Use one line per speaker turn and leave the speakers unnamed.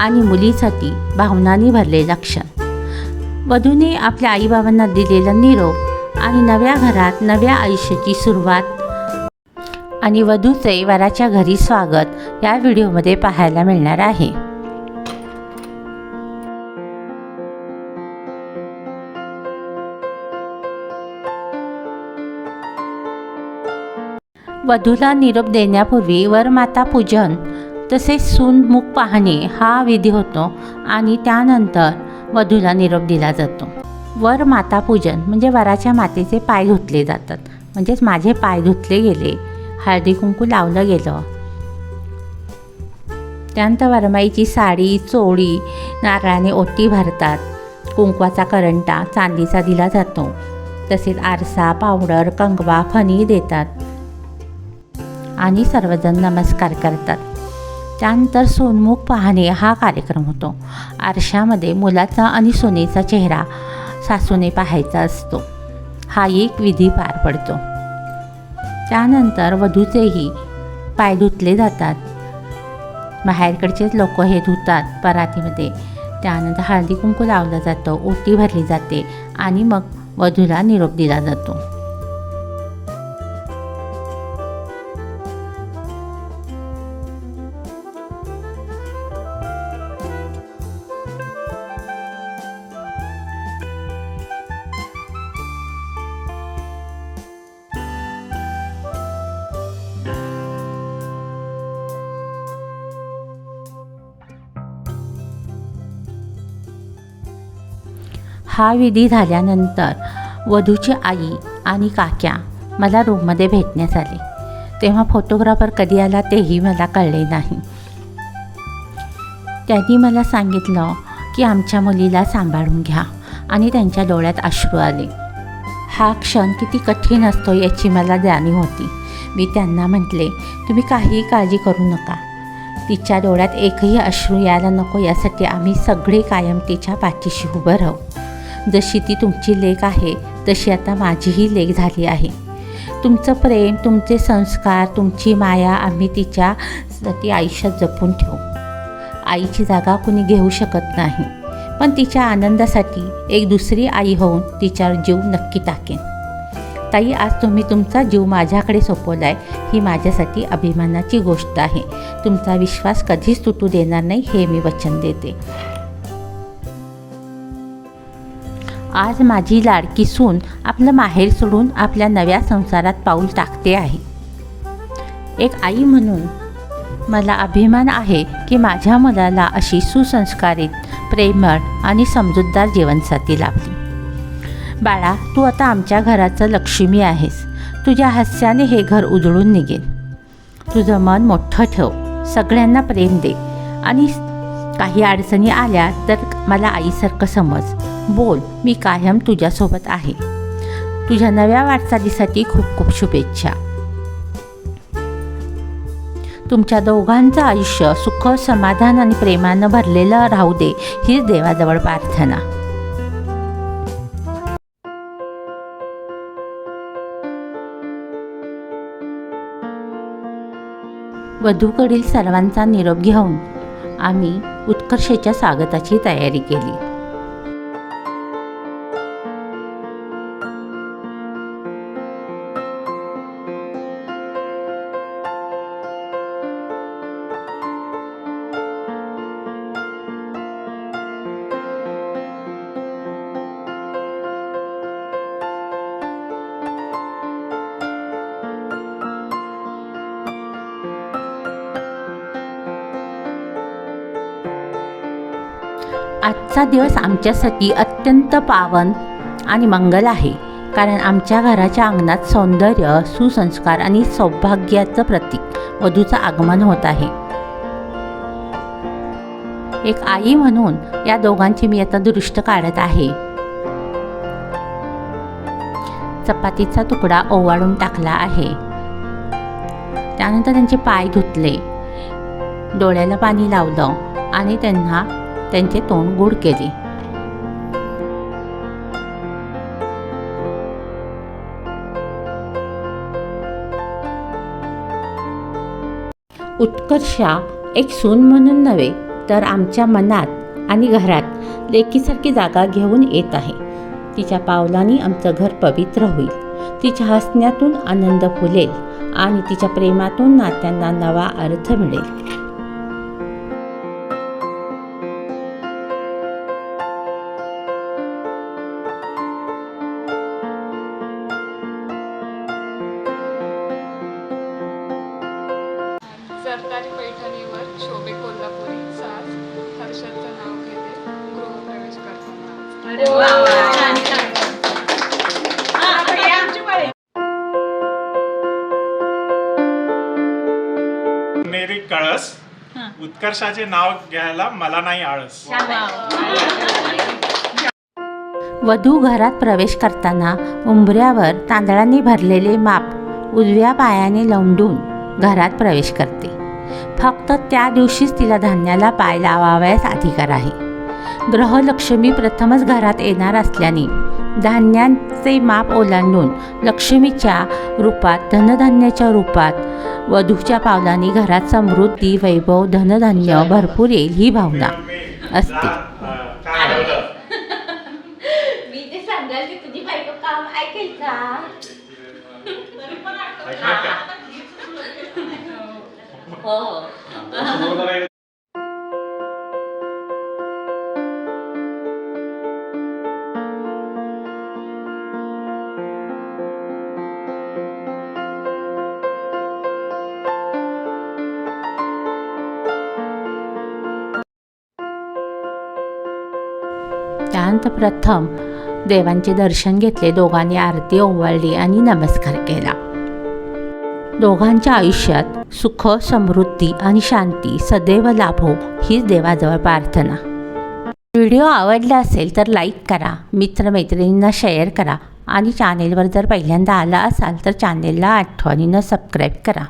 आणि मुलीसाठी भावनांनी भरलेला क्षण वधूने आपल्या आईबाबांना दिलेला निरोप आणि नव्या घरात नव्या आयुष्याची सुरुवात आणि वधूचे वराच्या घरी स्वागत या व्हिडिओमध्ये पाहायला मिळणार आहे. वधूला निरोप देण्यापूर्वी वरमाता पूजन तसेच सूनमुख पाहणे हा विधी होतो आणि त्यानंतर वधूला निरोप दिला जातो. वर माता पूजन म्हणजे वराच्या मातेचे पाय धुतले जातात. म्हणजेच माझे पाय धुतले गेले हळदी कुंकू लावलं गेलं. त्यानंतर वरमाईची साडी चोळी नारळाने ओटी भरतात. कुंकवाचा करंटा चांदीचा दिला जातो. तसेच आरसा पावडर कंगवा फणी देतात. आणि सर्वजण नमस्कार करतात. त्यानंतर सोनमुख पाहणे हा कार्यक्रम होतो. आरशामध्ये मुलाचा आणि सोनेचा चेहरा सासूने पाहायचा असतो. हा एक विधी पार पडतो. त्यानंतर वधूचेही पाय धुतले जातात. बाहेरकडचेच लोक हे धुतात. परातीमध्ये त्यानंतर हळदी कुंकू लावलं जातं. ओटी भरली जाते आणि मग वधूला निरोप दिला जातो. हा विधी झाल्यानंतर वधूची आई आणि काक्या मला रूममध्ये भेटण्यास आले. तेव्हा फोटोग्राफर कधी आला तेही मला कळले नाही. त्यांनी मला सांगितलं की आमच्या मुलीला सांभाळून घ्या आणि त्यांच्या डोळ्यात अश्रू आले. हा क्षण किती कठीण असतो याची मला जाणीव होती. मी त्यांना म्हटले तुम्ही काहीही काळजी करू नका. तिच्या डोळ्यात एकही अश्रू यायला नको यासाठी आम्ही सगळे कायम तिच्या पाठीशी उभं राहू. जशी ती तुमची लेख आहे तशी आता माझीही लेख झाली आहे. तुमचं प्रेम तुमचे संस्कार तुमची माया आम्ही तिच्यासाठी आयुष्यात जपून ठेवू. आईची जागा कुणी घेऊ शकत नाही पण तिच्या आनंदासाठी एक दुसरी आई होऊन तिच्यावर जीव नक्की टाकेन. ताई आज तुम्ही तुमचा जीव माझ्याकडे सोपवला आहे ही माझ्यासाठी अभिमानाची गोष्ट आहे. तुमचा विश्वास कधीच तुटू देणार नाही हे मी वचन देते. आज माझी लाडकी सून आपलं माहेर सोडून आपल्या नव्या संसारात पाऊल टाकते आहे. एक आई म्हणून मला अभिमान आहे की माझ्या मुलाला अशी सुसंस्कारित प्रेमळ आणि समजूतदार जीवनसाथी लाभली. बाळा तू आता आमच्या घराचं लक्ष्मी आहेस. तुझ्या हास्याने हे घर उजळून निघेल. तुझं मन मोठं ठेव. सगळ्यांना प्रेम दे. आणि काही अडचणी आल्या तर मला आईसारखं समज. बोल मी कायम तुझ्यासोबत आहे. तुझ्या नव्या वाटचालीसाठी खूप खूप शुभेच्छा. तुमच्या दोघांचं आयुष्य सुख समाधान आणि प्रेमानं भरलेलं राहू दे हीच देवाजवळ प्रार्थना. वधूकडील सर्वांचा निरोप घेऊन आम्ही उत्कर्षेच्या स्वागताची तयारी केली. आजचा दिवस आमच्यासाठी अत्यंत पावन आणि मंगल आहे कारण आमच्या घराच्या अंगणात सौंदर्य सुसंस्कार आणि सौभाग्याचं प्रतीक वधूचं आगमन होत आहे. एक आई म्हणून या दोघांची मी आता दृष्ट काढत आहे. चपातीचा तुकडा ओवाळून टाकला आहे. त्यानंतर त्यांचे पाय धुतले. डोळ्याला पाणी लावलं आणि त्यांना त्यांचे तोंड गोड केले. उत्कर्षा एक सून म्हणून नव्हे तर आमच्या मनात आणि घरात लेकीसारखी जागा घेऊन येत आहे. तिच्या पावलांनी आमचं घर पवित्र होईल. तिच्या हसण्यातून आनंद फुलेल आणि तिच्या प्रेमातून नात्यांना नवा अर्थ मिळेल.
उत्कर्षाचे नाव घ्यायला मला नाही आळस.
वधू घरात प्रवेश करताना उंबऱ्यावर तांदळांनी भरलेले माप उजव्या पायाने लवंडून घरात प्रवेश करते. फक्त त्या दिवशीच तिला धान्याला पाय लावावयास अधिकार आहे. ग्रहलक्ष्मी प्रथमच घरात येणार असल्याने धान्यांचे माप ओलांडून लक्ष्मीच्या रूपात धनधान्याच्या रूपात वधूच्या पावलांनी घरात समृद्धी वैभव धनधान्य भरपूर येईल ही भावना असते.
काय
शांत प्रथम देवांचे दर्शन घेतले दोघांनी आरती ओवाळली आणि नमस्कार केला. दोघांच्या आयुष्यात सुख समृद्धी आणि शांती सदैव लाभो हो, हीच देवाजवळ प्रार्थना. व्हिडिओ आवडला असेल तर लाईक करा मित्रमैत्रिणींना शेअर करा आणि चॅनेलवर जर पहिल्यांदा आला असाल तर चॅनेलला आठवणीनं सबस्क्राईब करा.